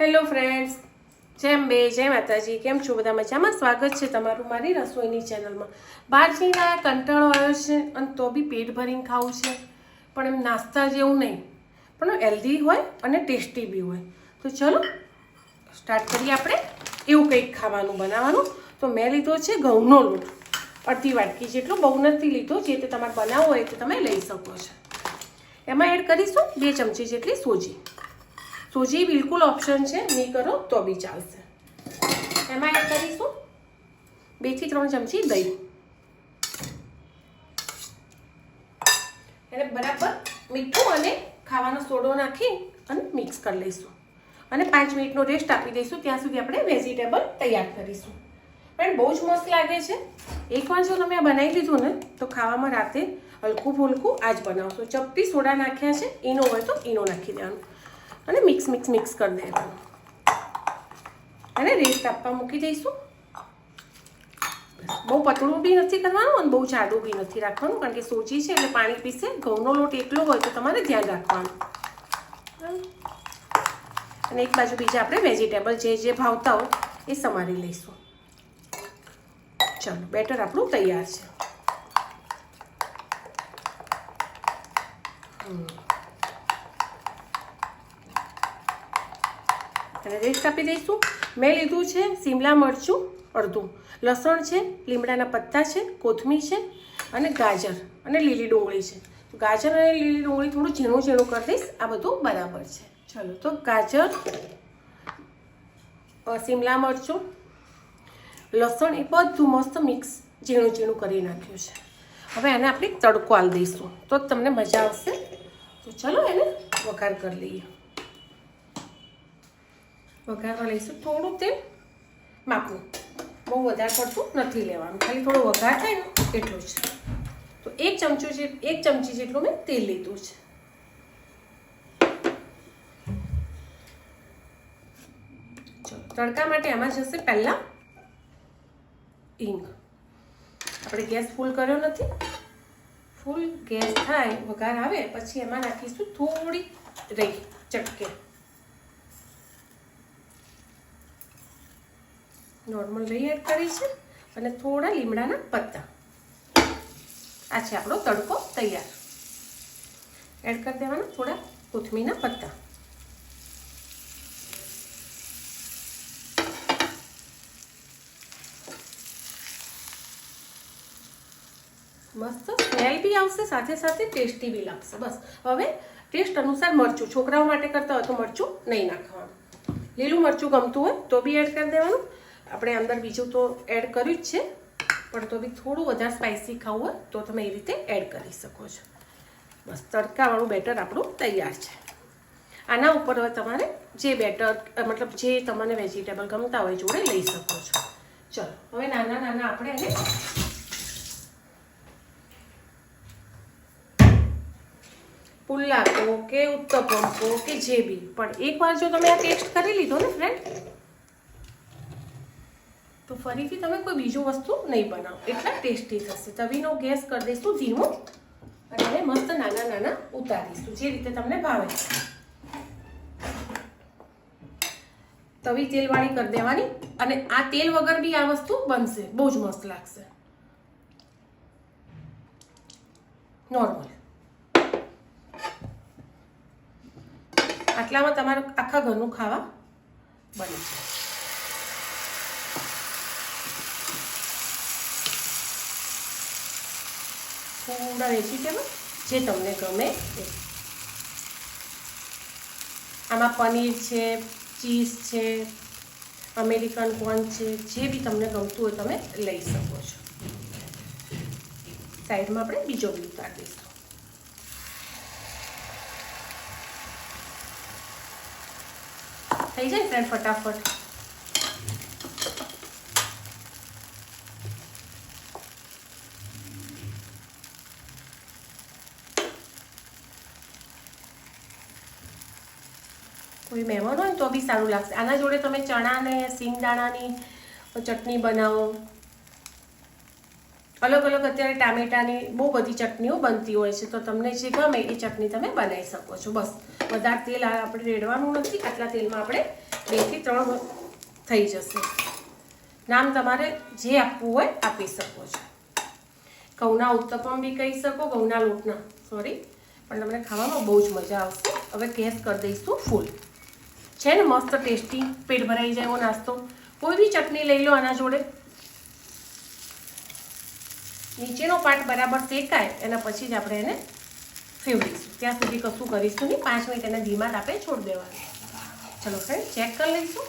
Hello friends જેમ બે જય માતાજી કેમ છો? બધા મજામાં? સ્વાગત છે તમારું મારી રસોઈની ચેનલમાં. બહાર આ કંટાળો આવ્યો છે અને તો બી પેટ ભરીને ખાવું છે. પણ એમ નાસ્તા જેવું નહીં. પણ હેલ્ધી હોય અને ટેસ્ટી બી હોય. તો ચલો સ્ટાર્ટ કરીએ આપણે. એવું કંઈક ખાવાનું બનાવવાનું. તો મેં લીધો છે ઘઉંનો લોટ. અડધી વાટકી જેટલો બહુ નથી લીધો. જે તે તમારે બનાવવો હોય તો તમે લઈ શકો છો. એમાં એડ કરીશું બે ચમચી જેટલી સોજી. સોજી બિલકુલ ઓપ્શન છે નહીં કરો તો બી ચાલશે. એમાં એડ કરીશું. બેથી ત્રણ ચમચી દહીં. એને બરાબર મીઠું અને ખાવાનો સોડો નાખી અને મિક્સ કરી લઈશું. અને પાંચ મિનિટનો રેસ્ટ આપી દઈશું. ત્યાં સુધી આપણે વેજીટેબલ તૈયાર કરીશું. પણ બહુ જ મસ્ત લાગે છે. એકવાર જો તમે બનાવી લીધું ને, તો ખાવામાં રાતે હલકું ફૂલકું આ જ બનાવશો. ચપટી સોડા નાખ્યા છે ઈનો હોય તો ઈનો નાખી દેવાનું. અને મિક્સ મિક્સ મિક્સ કરી દેવાનું. અને રેસ્ટ આપવા મૂકી દઈશું. બહુ પતળું બી નથી કરવાનું અને બહુ જાડું બી નથી રાખવાનું, કારણ કે સોજી છે એટલે પાણી પીશે ઘઉંનો લોટ એકલો હોય તો તમારે ધ્યાન રાખવાનું. અને એક બાજુ બીજા આપણે વેજીટેબલ જે જે ભાવતા હોય એ સમારી લઈશું. ચાલો, બેટર આપણું તૈયાર છે. હમ. અને રેસ્ટ આપી દઈશું. મેં લીધું છે શિમલા મરચું, અડધું. લસણ છે, લીમડાના પત્તા છે, કોથમીર છે અને ગાજર અને લીલી ડુંગળી છે. ગાજર અને લીલી ડુંગળી થોડું ઝીણું ઝીણું કરી દઈશ. આ બધું બરાબર છે. ચલો, તો ગાજર સીમલા મરચું, લસણ એ બધું મસ્ત મિક્સ ઝીણું ઝીણું કરી નાખ્યું છે. હવે એને આપણે તડકો આલ દઈશું. તો તમને મજા આવશે. તો ચલો એને વઘાર કરી લઈએ. વઘારવા લઈશું. થોડું તેલ માપનું બહુ વધારે પડતું નથી લેવાનું. ખાલી થોડો વઘાર થાય ને એટલું જ. તો એક ચમચું જે એક ચમચી જેટલું મેં તેલ લીધું છે. ચલો, તડકા માટે આમાં જશે પહેલાં હિંગ. આપણે ગેસ ફૂલ કર્યો નથી. ફૂલ ગેસ થાય, વઘાર આવે, પછી એમાં નાખીશું થોડી રહી ચટકે. નોર્મલ રહી એડ કરી છે અને થોડા લીમડાના પત્તા. આ છે આપણો તડકો તૈયાર. એડ કરી દેવાના થોડા કોથમીના પત્તા. મસ્ત સ્મેલ બી આવશે, સાથે સાથે ટેસ્ટી બી લાગશે. બસ. હવે ટેસ્ટ અનુસાર મરચું. છોકરાઓ માટે કરતા હોય તો મરચું નહીં નાખવાનું. લીલું મરચું ગમતું હોય તો બી એડ કરી દેવાનું. આપણે અંદર બીજું તો એડ કર્યું જ છે. પણ તો બી થોડું વધારે સ્પાઇસી ખાવું હોય તો તમે એ રીતે એડ કરી શકો છો. બસ તડકાવાળું બેટર આપણું તૈયાર છે. આના ઉપર હવે તમારે જે બેટર, મતલબ જે તમને વેજીટેબલ ગમતા હોય જોડે લઈ શકો છો. ચલો, હવે નાના નાના આપણે એને પુલ્લાકો કે ઉત્તપમ કે જે બી. પણ એકવાર જો તમે આ ટેસ્ટ કરી લીધો ને ફ્રેન્ડ ફરીથી તમે કોઈ બીજું વસ્તુ નહીં બનાવો. એટલા ટેસ્ટી થશે. તવીનો ગેસ કરી દઈશું ધીમો અને મસ્ત નાના નાના ઉતારીશું, જે રીતે તમને ભાવે. તવી તેલવાળી કરી દેવાની. અને આ તેલ વગર બી આ વસ્તુ બનશે. બહુ જ મસ્ત લાગશે. નોર્મલ આટલામાં તમારું આખા ઘરનું ખાવા બની જાય થોડા વેજીટેબલ જે તમને ગમે એ. આમાં પનીર છે, ચીઝ છે, અમેરિકન કોર્ન છે, જે બી તમને ગમતું હોય તમે લઈ શકો છો. સાઈડમાં આપણે બીજો બી દઈશું. થઈ જાય ફટાફટ? કોઈ મહેમાન હોય ને તો બી સારું લાગશે. આના જોડે તમે ચણાને સિંગદાણાની ચટણી બનાવો. અલગ અલગ અત્યારે ટામેટાની બહુ બધી ચટણીઓ બનતી હોય છે, તો તમને જે ગમે એ ચટણી તમે બનાવી શકો છો. બસ, વધારે તેલ આપણે રેડવાનું નથી, આટલા તેલમાં આપણે બેથી ત્રણ થઈ જશે. નામ તમારે જે આપવું હોય આપી શકો છો. ઘઉંના ઉત્તપમ બી કહી શકો, ઘઉંના લોટના. સોરી પણ તમને ખાવામાં બહુ જ મજા આવશે. હવે ગેસ કરી દઈશું ફૂલ. છે ને મસ્ત ટેસ્ટી, પેટ ભરાઈ જાય એવો નાસ્તો. કોઈ બી ચટણી લઈ લો આના જોડે. નીચેનો પાર્ટ બરાબર શેકાય, એના પછી જ આપણે એને ફેવરીશું ત્યાં સુધી કશું કરીશું નહીં. પાંચ મિનિટ એને ધીમા તાપે છોડી દેવાનું. ચલો ફ્રેન્ડ ચેક કરી લઈશું.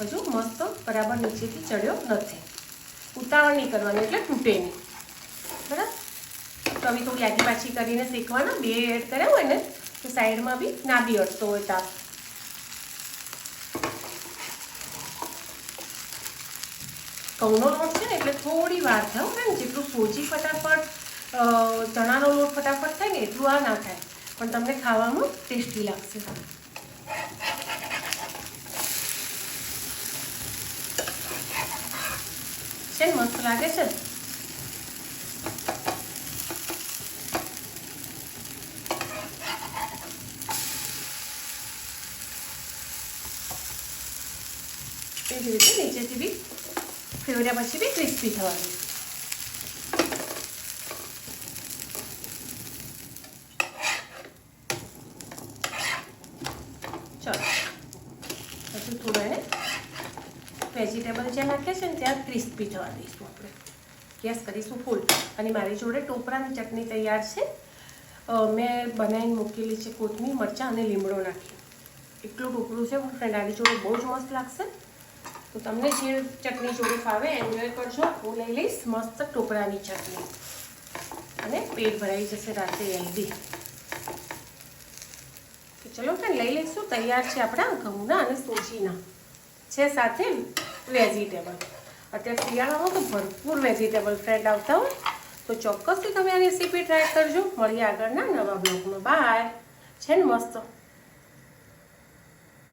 હજુ મસ્ત બરાબર નીચેથી ચડ્યો નથી. ઉતાવળ નહીં કરવાની, એટલે તૂટે નહીં. બરાબર? તો અમે થોડી આગી પાછી કરીને શેકવાના, બે એડ કર્યા હોય ને, તો સાઈડમાં બી ના બી અડતો હોય તાપ. ઘઉંનો લોટ છે ને એટલે થોડી વાર થાય હો ને જેટલું સોજી ફટાફટ અ, ચણાનો લોટ ફટાફટ થાય ને એટલું આ ના થાય પણ તમને ખાવામાં ટેસ્ટી લાગશે છે ને મસ્ત લાગે છે ને? એ જ રીતે નીચેથી બી ફેવર્યા પછી બી ક્રિસ્પી થવાની હજુ થોડું એને વેજીટેબલ જે નાખે છે ને ત્યાં ક્રિસ્પી થવા દઈશું આપણે ગેસ કરીશું ફૂલ અને મારી જોડે ટોપરાની ચટણી તૈયાર છે મેં બનાવીને મૂકેલી છે કોથમીર મરચાં અને લીમડો નાખી એટલું ટોપરું છે ફ્રેન્ડ આની જોડે બહુ જ મસ્ત લાગશે તો તમને જે ચટણી જોડે ફાવે એન્જોય કરજો. હું લઈ લઈશ મસ્ત ટોપરાની ચટણી. અને પેટ ભરાઈ જશે રાતે હેલ્ધી તો ચલો ફ્રેન્ડ લઈ લઈશું. તૈયાર છે આપણા ઘઉંના અને સોજીના. છે સાથે વેજીટેબલ અત્યારે શિયાળામાં તો ભરપૂર વેજીટેબલ ફ્રેન્ડ આવતા હોય. તો ચોક્કસથી તમે આ રેસીપી ટ્રાય કરજો. મળીએ આગળના નવા બ્લોગમાં બાય છે ને મસ્ત.